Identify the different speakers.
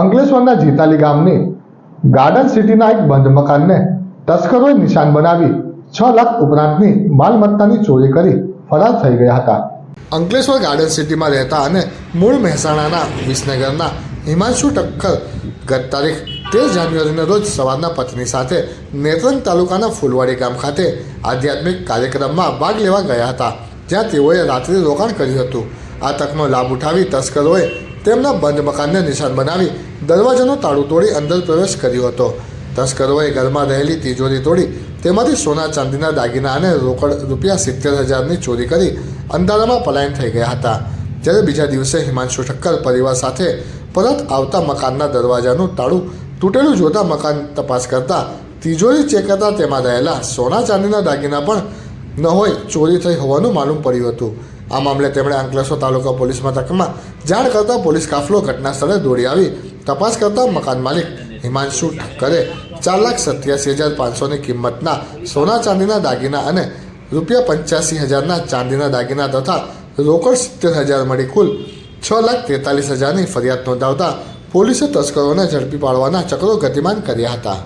Speaker 1: અંકલેશ્વરના જીતાલી ગામની ગાર્ડન સિટીના એક બંધ મકાનને તસ્કરોએ નિશાન બનાવી છ લાખ ઉપરાંતની માલમત્તાની ચોરી કરી ફરાર થઈ ગયા હતા. અંકલેશ્વર ગાર્ડન સિટીમાં રહેતા અને મૂળ મહેસાણાના વિસનગરના હિમાંશુ ટક્કર ગત તારીખ તેર જાન્યુઆરીના રોજ સવારના પત્ની સાથે નેત્રંગ તાલુકાના ફૂલવાડી ગામ ખાતે આધ્યાત્મિક કાર્યક્રમમાં ભાગ લેવા ગયા હતા, જ્યાં તેઓએ રાત્રે રોકાણ કર્યું હતું. આ તકનો લાભ ઉઠાવી તસ્કરોએ તેમના બંધ મકાનને નિશાન બનાવી દરવાજાનું તાળું તોડી અંદર પ્રવેશ કર્યો હતો. તસ્કરોએ ઘરમાં રહેલી તિજોરી તોડી તેમાંથી સોના, ચાંદીના દાગીના અને રોકડ રૂપિયા સિત્તેર હજારની ચોરી કરી અંધારામાં પલાયન થઈ ગયા હતા. જ્યારે બીજા દિવસે હિમાંશુ ઠક્કર પરિવાર સાથે પરત આવતા મકાનના દરવાજાનું તાળું તૂટેલું જોતા મકાન તપાસ કરતા તિજોરી ચેક કરતા તેમાં રહેલા સોના, ચાંદીના દાગીના પણ ન હોય ચોરી થઈ હોવાનું માલુમ પડ્યું હતું. આ મામલે તેમણે અંકલેશ્વર તાલુકા પોલીસ મથકમાં જાણ કરતા પોલીસ કાફલો ઘટના સ્થળે દોડી આવી. તપાસ કરતા મકાન માલિક હિમાંશુ ઠક્કરે ચાર લાખ સત્યાસી હજાર પાંચસોની કિંમતના સોના ચાંદીના દાગીના અને રૂપિયા પંચ્યાસી હજારના ચાંદીના દાગીના તથા રોકડ સિત્તેર હજાર મળી કુલ છ લાખ તેતાલીસ હજારની ફરિયાદ નોંધાવતા પોલીસે તસ્કરોને ઝડપી પાડવાના ચક્રો ગતિમાન કર્યા હતા.